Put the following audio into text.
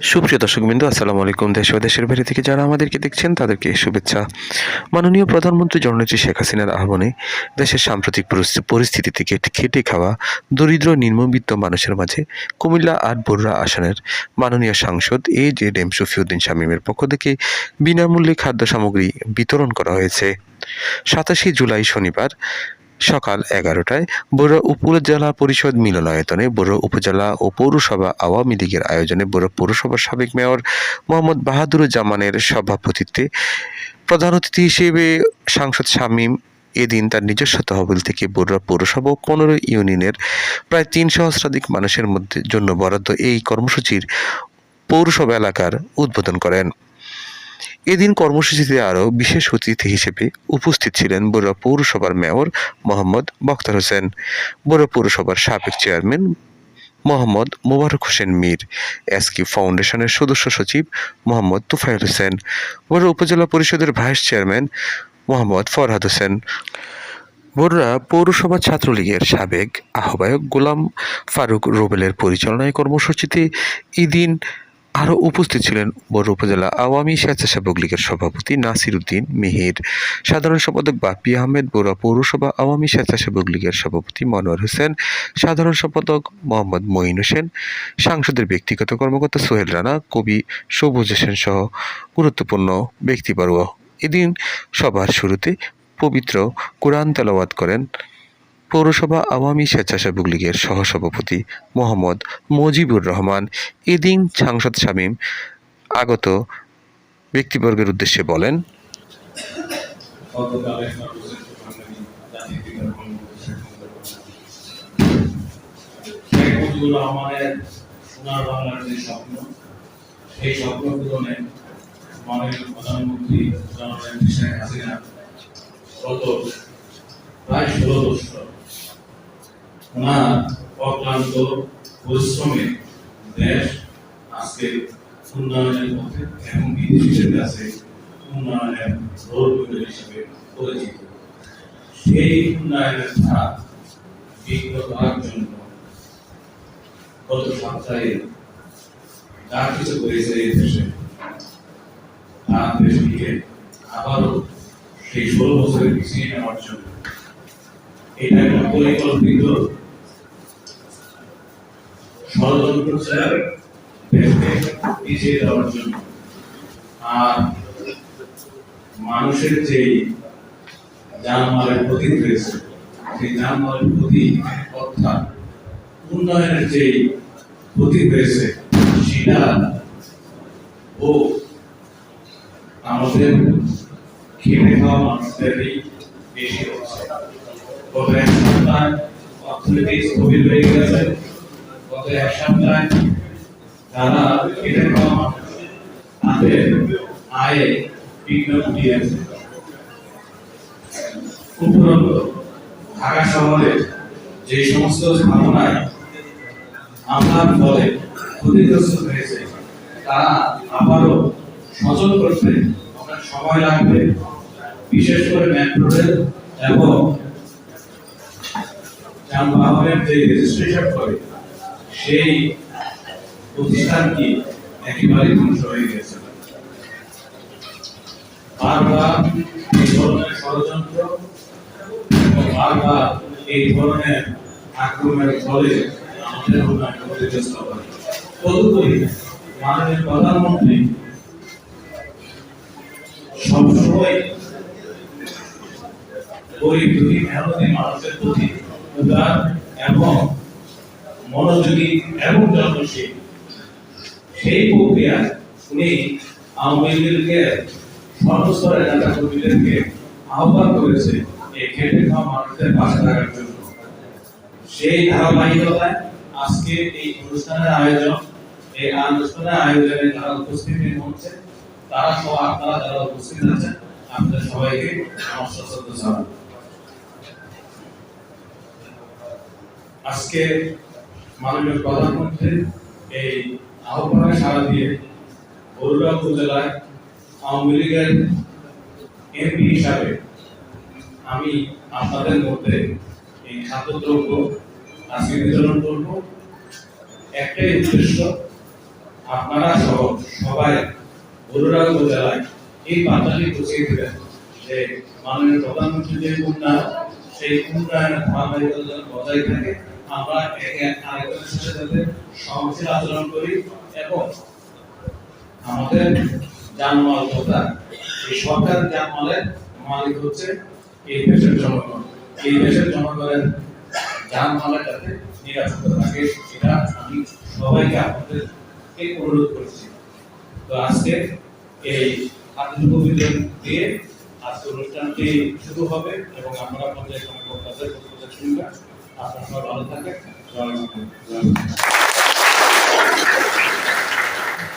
সুপ্রিয় দর্শকবৃন্দ, আসসালামু আলাইকুম। দেশ ও দেশের বাইরে থেকে যারা আমাদেরকে দেখছেন, তাদেরকে শুভেচ্ছা। মাননীয় প্রধানমন্ত্রী জননেত্রী শেখ হাসিনার আহ্বানে দেশের সাম্প্রতিক পরিস্থিতি থেকে খেটে খাওয়া দরিদ্র, নিম্নবিত্ত মানুষের মাঝে কুমিল্লা আট বরুড়া আসনের মাননীয় সাংসদ এ জেড এম শফিউদ্দিন শামীমের পক্ষ থেকে বিনামূল্যে খাদ্য সামগ্রী বিতরণ করা হয়েছে। সাতাশে জুলাই শনিবার সকাল এগারোটায় বড় উপজেলা পরিষদ মিলনায়তনে বড় উপজেলা ও পৌরসভা আওয়ামী লীগের আয়োজনে বড় পৌরসভার সাবেক মেয়র মোহাম্মদ বাহাদুরুজ্জামানের সভাপতিত্বে প্রধান অতিথি হিসেবে সাংসদ শামীম এদিন তার নিজস্ব তহবিল থেকে বড়ুয়া পৌরসভা ও পনেরো ইউনিয়নের প্রায় তিন সহস্রাধিক মানুষের মধ্যে জন্য বরাদ্দ এই কর্মসূচির পৌরসভা এলাকার উদ্বোধন করেন। এদিন কর্মসূচিতে আরও বিশেষ অতিথি হিসেবে উপস্থিত ছিলেন বড়ুয়া পৌরসভার মেয়র মোহাম্মদ বক্তার হোসেন বড়ুয়া পৌরসভার সাবেক চেয়ারম্যান মোহাম্মদ মোবারক হোসেন মীর, এসকি ফাউন্ডেশনের সদস্য সচিব মোহাম্মদ তুফাইল হোসেন বড়ুয়া উপজেলা পরিষদের ভাইস চেয়ারম্যান মোহাম্মদ ফরহাদ হোসেন। বড়ুয়া পৌরসভা ছাত্রলীগের সাবেক আহ্বায়ক গোলাম ফারুক রুবেলের পরিচালনায় কর্মসূচিতে এদিন আরও উপস্থিত ছিলেন বড় উপজেলা আওয়ামী স্বেচ্ছাসেবক লীগের সভাপতি নাসির উদ্দিন মিহির, সাধারণ সম্পাদক বাপি আহমেদ বড়ুয়া পৌরসভা আওয়ামী স্বেচ্ছাসেবক লীগের সভাপতি মনোয়ার হোসেন, সাধারণ সম্পাদক মোহাম্মদ মঈন হোসেন, সাংসদের ব্যক্তিগত কর্মকর্তা সোহেল রানা, কবি সবুজ হোসেন সহ গুরুত্বপূর্ণ ব্যক্তিবর্গ এদিন সভার শুরুতে পবিত্র কোরআন তেলাওয়াত করেন পৌরসভা আওয়ামী স্বেচ্ছাসেবক লীগের সহসভাপতি মোহাম্মদ মজিবুর রহমান এদিন সাংসদ শামীম আগত ব্যক্তিবর্গের উদ্দেশ্যে বলেন রহমানের সোনার বাংলার যে স্বপ্ন প্রধানমন্ত্রী গত প্রায় ষোলো বছর ওনার অক্লান্ত পরিশ্রমে দেশ আজকে উন্নয়নের পথে এবং বিদেশিদের কাছে উন্নয়নের রোল হিসেবে পরিচিত। সেই উন্নয়নের ধারা বিঘ্ন করার জন্য গত সপ্তাহে যা কিছু করেছে এই দেশে তার দেশটিকে আবারও সেই ষোলো বছরের পিছিয়ে নেওয়ার জন্য। এটা একটা পরিকল্পিত ষড়যন্ত্র ছিল দেশকে পিছিয়ে দেওয়ার জন্য আর মানুষের যে জানমালের ক্ষতি হয়েছে সেই জানমালের ক্ষতি অর্থাৎ উন্নয়নের যে ক্ষতি হয়েছে সেটা ও আমাদের খেটে খাওয়া মানুষদেরই বেশি হচ্ছে অর্থনীতি স্থবির হয়ে গেছে যারা খেটে তাদের ঢাকা শহরে যে সমস্ত স্থাপনায় হামলার ফলে ক্ষতিগ্রস্ত হয়েছে, তারা আবারও সচল করতে সময় লাগবে, বিশেষ করে মেট্রো রেল এবং যানবাহনের যে রেজিস্ট্রেশন করে সেই প্রতিষ্ঠানটি একেবারে ধ্বংস হয়ে গেছে? বারবার এই ধরনের ষড়যন্ত্র বারবার এই ধরনের আক্রমণের ফলে আমাদের তদুপরি মাননীয় প্রধানমন্ত্রী সবসময় গরিব মেহনতি মানুষের প্রতি উদার এবং মনোযোগী এবং যত্নশীল। সেই প্রক্রিয়ায় উনি আওয়ামী লীগের সর্বস্তরের এলাকা কর্মীদেরকে আহ্বান করেছে এই খেটে খাওয়া মানুষদের পাশে থাকার জন্য। সেই ধারাবাহিকতায় আজকে এই অনুষ্ঠানের আয়োজন, এই অনুষ্ঠানের আয়োজনে যারা উপস্থিত হচ্ছে তারা সহ আপনারা যারা উপস্থিত আছেন, আপনাদের সবাইকে আমার সশ্রদ্ধ আজকে মাননীয় প্রধানমন্ত্রী, এই আহ্বানে সাড়া দিয়ে বরুড়া উপজেলায় আওয়ামী লীগের এমপি হিসাবে আমি আপনাদের মধ্যে এই খাদ্যদ্রব্য, আজকে বিতরণ করব। একটাই উদ্দেশ্য, আপনারা সহ সবাই বরুড়া উপজেলায় এই বার্তাটি পৌঁছে দিবেন যে মাননীয় প্রধানমন্ত্রী যে উন্নয়ন, সেই উন্নয়নের ধারাবাহিকতা যেন বজায় থাকে আমরা আরেকজনের আচরণ করি। এবং আমাদের জানমাল তথা এই সরকারের জানমালের মালিক হচ্ছে এই দেশের জনগণ। এই দেশের জনগণের জানমালের যাতে নিরাপত্তা থাকে এটা আমি সবাইকে আপনাদেরকে অনুরোধ করছি। তো আজকে এই খাদ্য দিয়ে আজকে অনুষ্ঠানটি শুরু হবে এবং আমরা পঞ্চায়েত আপনারা ভালো থাকবেন।